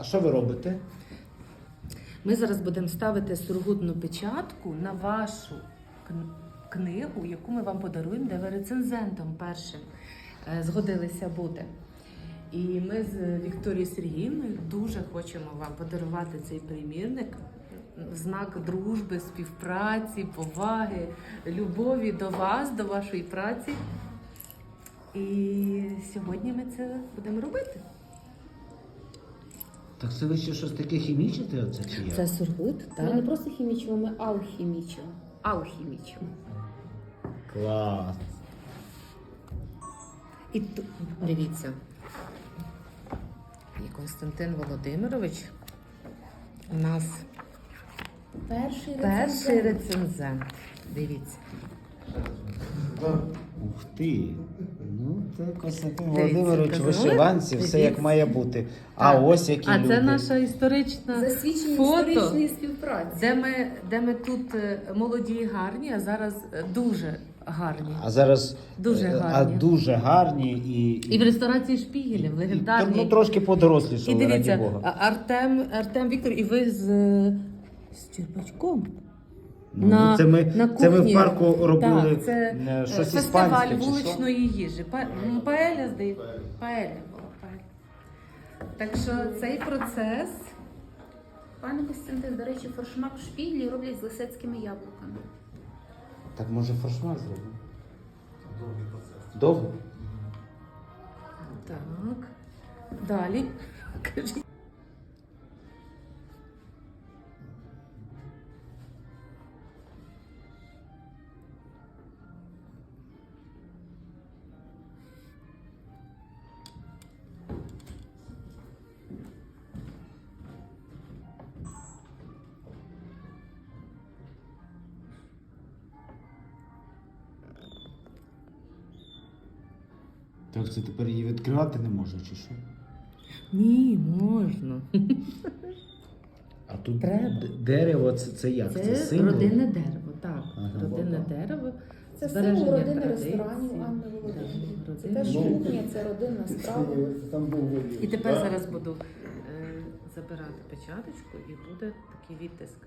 А що ви робите? Ми зараз будемо ставити сургутну печатку на вашу книгу, яку ми вам подаруємо, де ви рецензентом першим е, згодилися бути. І ми з Вікторією Сергіївною дуже хочемо вам подарувати цей примірник в знак дружби, співпраці, поваги, любові до вас, до вашої праці. І сьогодні ми це будемо робити. Так це ви ще щось таке хімічите оце чи як? Це сургут, Ми не просто хімічимо, ми алхімічимо. Алхімічимо. Клас. І ту- дивіться. І Константин Володимирович у нас Перший перший рецензент. рецензент. Дивіться. Ух ти. Ну, це Костянтин Володимирович вишиванці, все як має бути. А Так. ось які А люди. це наша історична Засвідчення фото, історичної співпраці. де ми, де ми тут е, молоді і гарні, а зараз е, дуже гарні. А зараз Дуже е, гарні. А дуже гарні і, І в ресторації Шпігеля, в і- легендарній. ну, трошки І подорослішали, раді дивіться, Бога. а- Артем, Артем Віктор, і ви з, е, з Черпачком. Ну, на- це, ми, на це ми в парку робили Так, це е, щось фестиваль іспанське. чи що? вуличної їжі. Па- м, Паеля, здається. Паеля була паеля. Так що цей процес. Пане Костянтин, до речі, форшмак в шпіглі роблять з лисецькими яблуками. Так може форшмак зробимо? Довго? Так. Далі. Кажіть. Так це тепер її відкривати не можна, чи що? Ні, можна. А тут Треба. дерево це, це як? Це, Це символ? родинне дерево, так. Ага. Родинне дерево. Це збереження символ родини традицій. ресторанів Анни Володимирівни. Це теж кухня, це родинна страва. І тепер зараз буду е, забирати печаточку і буде такий відтиск.